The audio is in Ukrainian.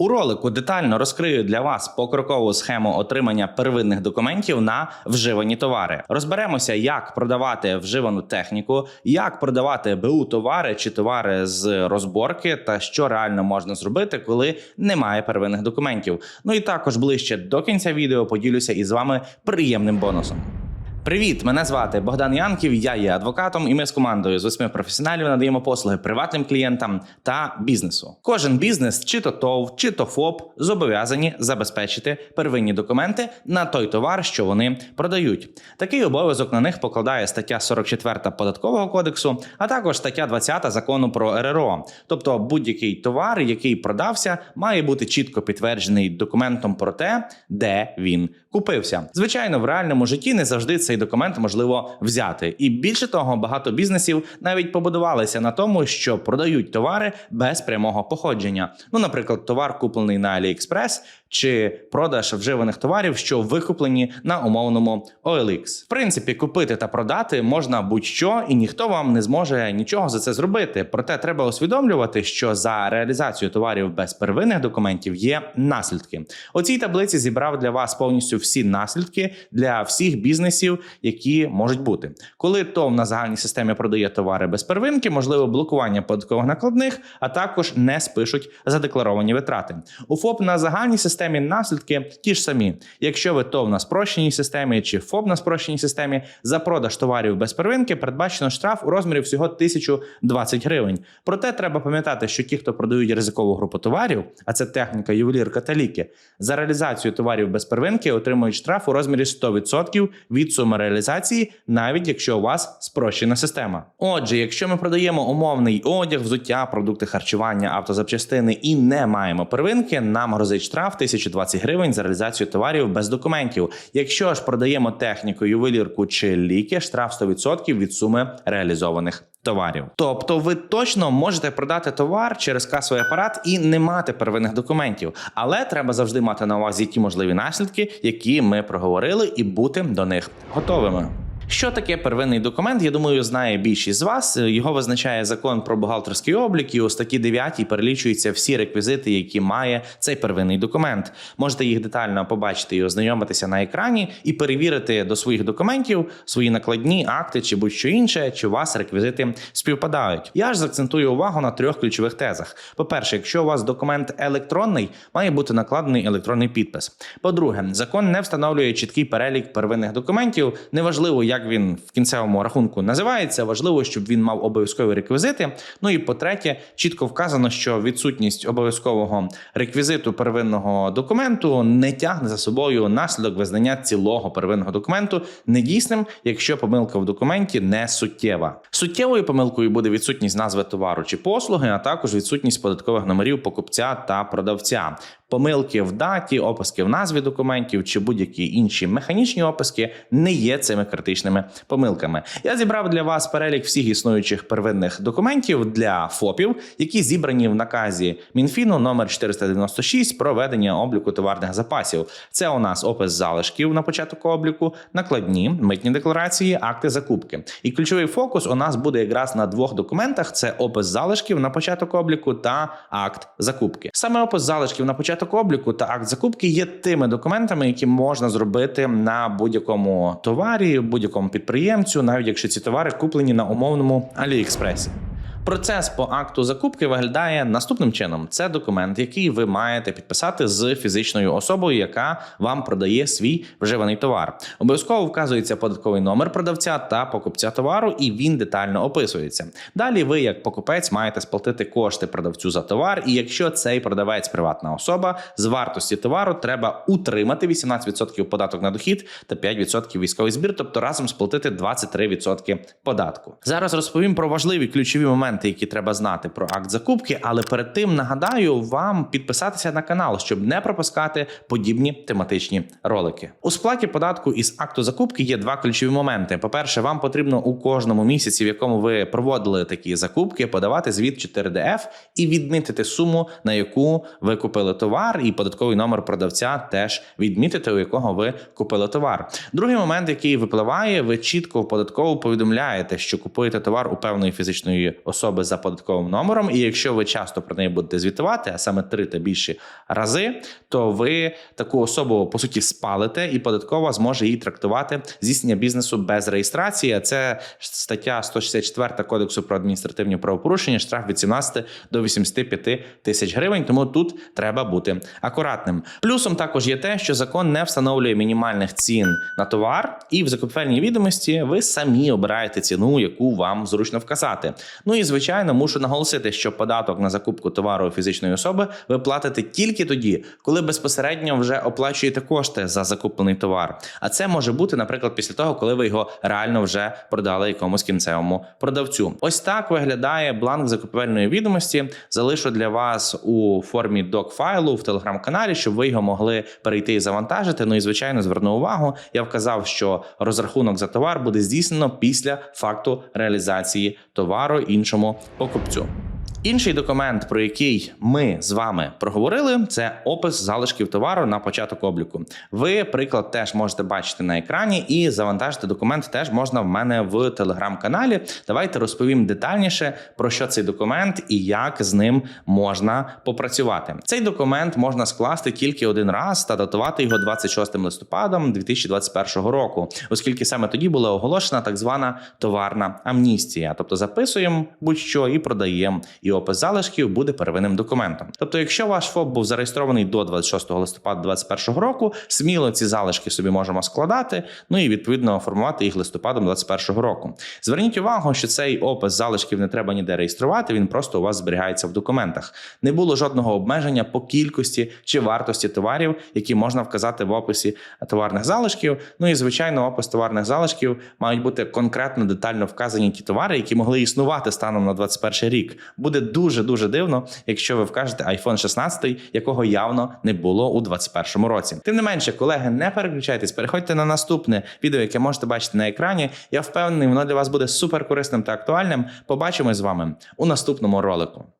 У ролику детально розкрию для вас покрокову схему отримання первинних документів на вживані товари. Розберемося, як продавати вживану техніку, як продавати БУ товари чи товари з розборки, та що реально можна зробити, коли немає первинних документів. Ну і також ближче до кінця відео поділюся із вами приємним бонусом. Привіт, мене звати Богдан Янків. Я є адвокатом, і ми з командою з восьми професіоналів надаємо послуги приватним клієнтам та бізнесу. Кожен бізнес, чи то ТОВ, чи то ФОП, зобов'язані забезпечити первинні документи на той товар, що вони продають. Такий обов'язок на них покладає стаття 44 податкового кодексу, а також стаття 20 закону про РРО. Тобто будь-який товар, який продався, має бути чітко підтверджений документом про те, де він купився. Звичайно, в реальному житті не завжди цей документ можливо взяти. І більше того, багато бізнесів навіть побудувалися на тому, що продають товари без прямого походження. Ну, наприклад, товар куплений на AliExpress чи продаж вживаних товарів, що викуплені на умовному OLX. В принципі, купити та продати можна будь-що, і ніхто вам не зможе нічого за це зробити. Проте треба усвідомлювати, що за реалізацію товарів без первинних документів є наслідки. У цій таблиці зібрав для вас повністю всі наслідки для всіх бізнесів, які можуть бути. Коли ТОВ на загальній системі продає товари без первинки, можливо блокування податкових накладних, а також не спишуть задекларовані витрати. У ФОП на загальній системі наслідки ті ж самі. Якщо ви ТОВ на спрощеній системі чи ФОП на спрощеній системі за продаж товарів без первинки, передбачено штраф у розмірі всього 1020 гривень. Проте треба пам'ятати, що ті, хто продають ризикову групу товарів, а це техніка, ювелірка та ліки, за реалізацію товарів без первинки отримують штраф у розмірі 100% від суми реалізації, навіть якщо у вас спрощена система. Отже, якщо ми продаємо умовний одяг, взуття, продукти харчування, автозапчастини і не маємо первинки, нам грозить штраф 1020 гривень за реалізацію товарів без документів. Якщо ж продаємо техніку, ювелірку чи ліки, штраф 100% від суми реалізованих. Товарів, тобто ви точно можете продати товар через касовий апарат і не мати первинних документів, але треба завжди мати на увазі ті можливі наслідки, які ми проговорили, і бути до них готовими. Що таке первинний документ? Я думаю, знає більшість з вас. Його визначає закон про бухгалтерський облік, і у статті 9 перелічуються всі реквізити, які має цей первинний документ. Можете їх детально побачити і ознайомитися на екрані, і перевірити до своїх документів свої накладні акти чи будь-що інше, чи у вас реквізити співпадають. Я ж заакцентую увагу на трьох ключових тезах. По-перше, якщо у вас документ електронний, має бути накладений електронний підпис. По-друге, закон не встановлює чіткий перелік первинних документів. Неважливо, як він в кінцевому рахунку називається. Важливо, щоб він мав обов'язкові реквізити. Ну і по-третє, чітко вказано, що відсутність обов'язкового реквізиту первинного документу не тягне за собою наслідок визнання цілого первинного документу недійсним, якщо помилка в документі не суттєва. Суттєвою помилкою буде відсутність назви товару чи послуги, а також відсутність податкових номерів покупця та продавця. Помилки в даті, описки в назві документів чи будь-які інші механічні описки не є цими критичними помилками. Я зібрав для вас перелік всіх існуючих первинних документів для ФОПів, які зібрані в наказі Мінфіну номер 496 про ведення обліку товарних запасів. Це у нас опис залишків на початок обліку, накладні митні декларації, акти закупки. І ключовий фокус у нас буде якраз на двох документах: це опис залишків на початок обліку та акт закупки. Саме опис залишків на початок обліку та акт закупки є тими документами, які можна зробити на будь-якому товарі, будь-якому підприємцю, навіть якщо ці товари куплені на умовному Аліекспресі. Процес по акту закупки виглядає наступним чином: це документ, який ви маєте підписати з фізичною особою, яка вам продає свій вживаний товар. Обов'язково вказується податковий номер продавця та покупця товару, і він детально описується. Далі ви, як покупець, маєте сплатити кошти продавцю за товар. І якщо цей продавець приватна особа, з вартості товару треба утримати 18% податок на дохід та 5% військовий збір, тобто разом сплатити 23% податку. Зараз розповім про важливі ключові моменти моменти, які треба знати про акт закупки, але перед тим нагадаю вам підписатися на канал, щоб не пропускати подібні тематичні ролики. У сплаті податку із акту закупки є два ключові моменти. По перше, вам потрібно у кожному місяці, в якому ви проводили такі закупки, подавати звіт 4DF і відмітити суму, на яку ви купили товар, і податковий номер продавця теж відмітити, у якого ви купили товар. Другий момент, який випливає, ви чітко в податково повідомляєте, що купуєте товар у певної фізичної особи особи за податковим номером. І якщо ви часто про неї будете звітувати, а саме три та більші рази, то ви таку особу по суті спалите, і податкова зможе її трактувати здійснення бізнесу без реєстрації. А Це стаття 164 кодексу про адміністративні правопорушення, штраф від 17 до 85 тисяч гривень. Тому тут треба бути акуратним. Плюсом також є те, що закон не встановлює мінімальних цін на товар, і в закупівельній відомості ви самі обираєте ціну, яку вам зручно вказати. Ну і звичайно, мушу наголосити, що податок на закупку товару фізичної особи ви платите тільки тоді, коли безпосередньо вже оплачуєте кошти за закуплений товар. А це може бути, наприклад, після того, коли ви його реально вже продали якомусь кінцевому продавцю. Ось так виглядає бланк закупівельної відомості. Залишу для вас у формі док-файлу в телеграм-каналі, щоб ви його могли перейти і завантажити. Ну і звичайно, зверну увагу. Я вказав, що розрахунок за товар буде здійснено після факту реалізації товару іншому покупцю. Інший документ, про який ми з вами проговорили, це опис залишків товару на початок обліку. Ви приклад теж можете бачити на екрані, і завантажити документ теж можна в мене в телеграм-каналі. Давайте розповім детальніше про що цей документ і як з ним можна попрацювати. Цей документ можна скласти тільки один раз та датувати його 26 листопадом 2021 року, оскільки саме тоді була оголошена так звана товарна амністія. Тобто записуємо будь-що і продаємо. І опис залишків буде первинним документом. Тобто, якщо ваш ФОП був зареєстрований до 26 листопада 2021 року, сміло ці залишки собі можемо складати, ну і відповідно формувати їх листопадом 2021 року. Зверніть увагу, що цей опис залишків не треба ніде реєструвати, він просто у вас зберігається в документах. Не було жодного обмеження по кількості чи вартості товарів, які можна вказати в описі товарних залишків. Ну і звичайно, опис товарних залишків мають бути конкретно детально вказані ті товари, які могли існувати станом на 21 рік. Буде дуже дуже дивно, якщо ви вкажете iPhone 16, якого явно не було у 2021 році. Тим не менше, колеги, не переключайтесь, переходьте на наступне відео, яке можете бачити на екрані. Я впевнений, воно для вас буде супер корисним та актуальним. Побачимось з вами у наступному ролику.